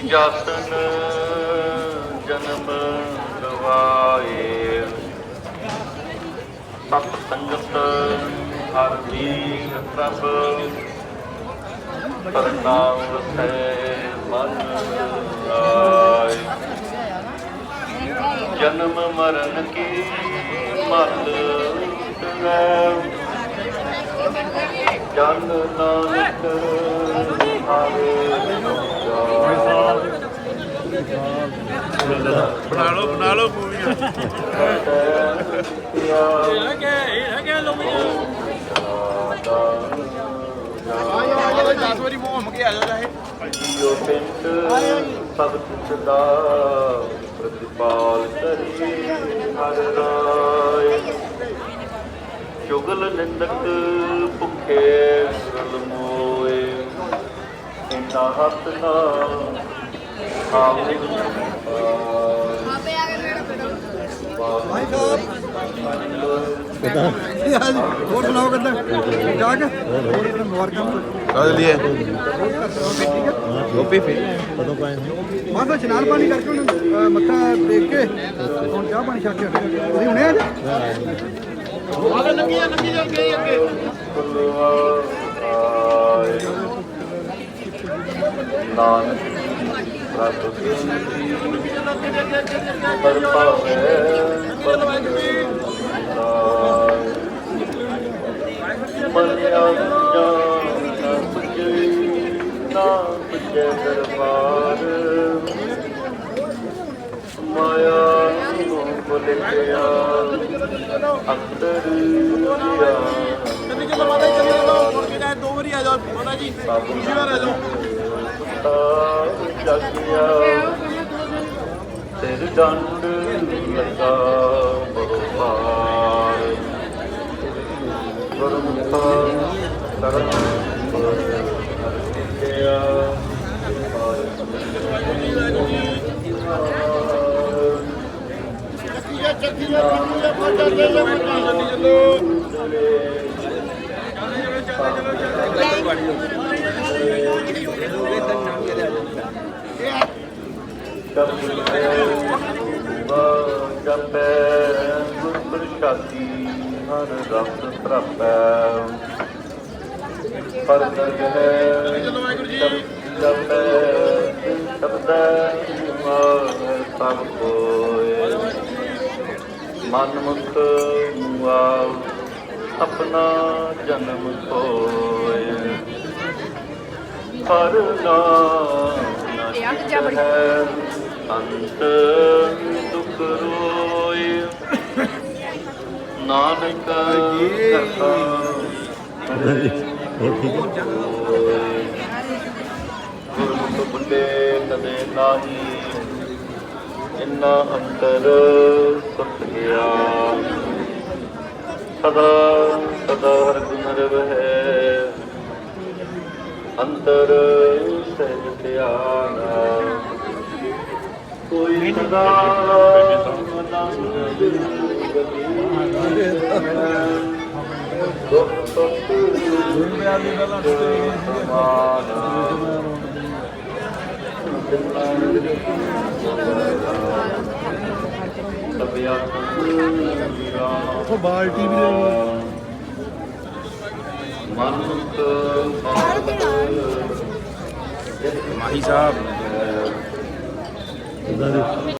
ਜਸਨ ਜਨਮ ਗਵਾਏ ਸਤ ਸੰਗਤ ਹਰ ਵੀਰ ਪ੍ਰਭ ਪਰਨਾਮ ਵਸੈ ਮਨ ਆਏ। ਜਨਮ ਮਰਨ ਕੀ ਮਲ ਟਰੈ ਜਨ ਨਾਨਕ ਬਣਾ ਲਓ ਬਣਾ ਲਓ ਮੂਵੀਆਂ ਹੈਗੇ ਹੈਗੇ ਲੋ ਆਇਆ 10 ਵਾਰੀ ਘੁੰਮ ਕੇ ਆ ਜਾ ਜਾਏ ਜੀਓ ਪਿੰਡ ਸਭ ਕੁਛ ਦਾ ਪ੍ਰਤਿਪਾਲ ਕਰੀ ਹਰ ਰਾਏ ਚੁਗਲ ਨਿੰਦਕ ਭੁੱਖੇ ਰਲ ਮੋਏ ਇੰਨਾ ਹੱਥ ਨਾ ਆਵੇ ਹੋਰ ਸੁਣਾਓ ਕਿੱਦਾਂ ਜਾ ਕੇ ਹੋਰ ਕਿੱਦਾਂ ਮੁਬਾਰਕਾਂ ਕਾਹਦੇ ਲਈ ਗੋਪੀ ਫੇ ਮਾਤਾ ਇਸ਼ਨਾਨ ਪਾਣੀ ਕਰਕੇ ਹੁਣ ਮੱਥਾ ਟੇਕ ਕੇ ਹੁਣ ਚਾਹ ਪਾਣੀ ਛਕ ਕੇ ਤੁਸੀਂ ਹੁਣੇ ਆ ਜਾ ਆਹ ਨੰਗੀ ਜਾ ਕੇ ਅੱਗੇ ਨਾਨਕ ਪ੍ਰਭ ਪਰ ਪਾਵੇ ਜਾਨ ਪੁਜੇ ਨਾ ਪੁਜੇ ਦਰਬਾਰ ਮਾਇਆ ਨੂੰ ਬੁਲਿਆ ਅੰਦਰ ਲਿਆ ਚੱਲੀ, ਚਲੋ ਮਾਤਾ ਜੀ ਚੱਲੀ ਦੋ ਵਾਰੀ ਆ ਜਾਓ, ਮਾਤਾ ਜੀ ਦੂਜੀ ਵਾਰ ਆ ਜਾਓ। ਜਾਗਿਆ ਸਿਰ ਦੰਡ ਲਗਾ ਬਹੁਪਾਰ ਗੁਰਮੁਖਾ ਤਰਨ ਹਰਿਆ ਚੱਕੀਆ ਚੱਕੀਆ ਚੱਕੀਆ ਮਾਤਾ ਚੱਲੇ ਚੱਲੀ ਚਲੋ ਜਪੈ ਗੁਰ ਪ੍ਰਸਾਦੀ ਹਰ ਰਸ ਪ੍ਰਭੈ ਪਰ ਦਰਗ ਹੈ ਜਪੈ ਸ਼ਬਦੈ ਮਾਰ ਸਭ ਕੋਏ ਮਨ ਮੁਖ ਮੁਆ ਆਪਣਾ ਜਨਮ ਕੋਏ ਹਰ ਨਾਮ ਹੈ ਅੰਤ ਦੁਖ ਰੋਏ। ਨਾਨਕ ਕਰਤਾ। ਗੁਰੂ ਬੁੱਲੇ ਕਦੇ ਨਾਹੀ। ਇੰਨਾ ਅੰਤਰ ਸੁਟ ਗਿਆ। ਸਦਾ ਸਦਾ ਹਰ ਗੁਣ ਰਵਹਿ ਅੰਤਰ ਸਹਿਜ ਧਿਆਨਾ ਕੋਈ ਸਦਾ ਦੁਖ ਸੁਖ ਉਹ ਬਾਲਟੀ ਵੀ ਲੈ ਮਨੁੱਖ ਮਾਹੀ ਸਾਹਿਬ